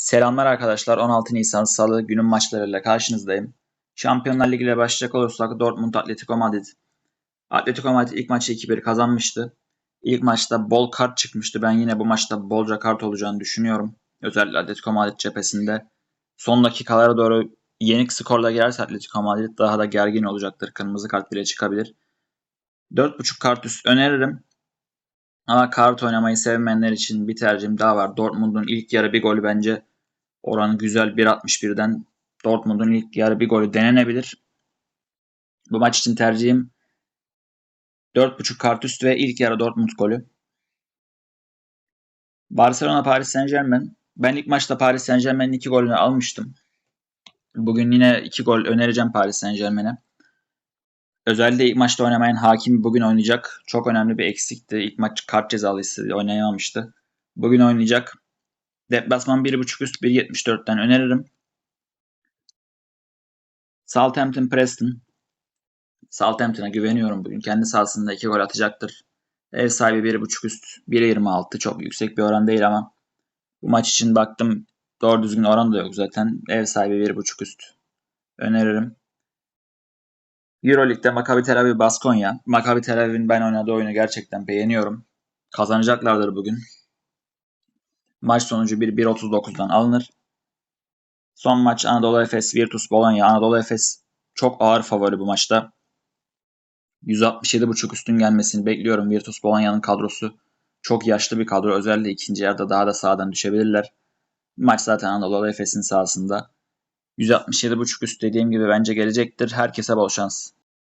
Selamlar arkadaşlar. 16 Nisan Salı günün maçlarıyla karşınızdayım. Şampiyonlar Ligi ile başlayacak olursak Dortmund Atletico Madrid. Atletico Madrid ilk maçı 2-1 kazanmıştı. İlk maçta bol kart çıkmıştı. Ben yine bu maçta bolca kart olacağını düşünüyorum. Özellikle Atletico Madrid cephesinde. Son dakikalara doğru yenik skorla girerse Atletico Madrid daha da gergin olacaktır. Kırmızı kart bile çıkabilir. 4.5 kart üst öneririm. Ama kart oynamayı sevmeyenler için bir tercihim daha var. Dortmund'un ilk yarı bir golü bence oranı güzel 1.61'den Dortmund'un ilk yarı bir golü denenebilir. Bu maç için tercihim 4.5 kart üst ve ilk yarı Dortmund golü. Barcelona Paris Saint Germain. Ben ilk maçta Paris Saint Germain'in 2 golünü almıştım. Bugün yine 2 gol önereceğim Paris Saint Germain'e. Özellikle ilk maçta oynamayan Hakim bugün oynayacak. Çok önemli bir eksikti. İlk maç kart cezalısı oynayamamıştı. Bugün oynayacak. Deplasman 1.5 üst 1.74'ten öneririm. Southampton Preston. Southampton'a güveniyorum bugün. Kendi sahasında 2 gol atacaktır. Ev sahibi 1.5 üst 1.26 çok yüksek bir oran değil ama bu maç için baktım doğru düzgün oran da yok zaten. Ev sahibi 1.5 üst öneririm. Euroleague'de Maccabi Tel Aviv Baskonya. Maccabi Tel Aviv'in ben oynadığı oyunu gerçekten beğeniyorum. Kazanacaklardır bugün. Maç sonucu 1-1.39'dan alınır. Son maç Anadolu Efes Virtus Bologna. Anadolu Efes çok ağır favori bu maçta. 167.5 üstün gelmesini bekliyorum. Virtus Bologna'nın kadrosu çok yaşlı bir kadro. Özellikle ikinci yarıda daha da sağdan düşebilirler. Maç zaten Anadolu Efes'in sahasında. 167.5 üst dediğim gibi bence gelecektir. Herkese bol şans.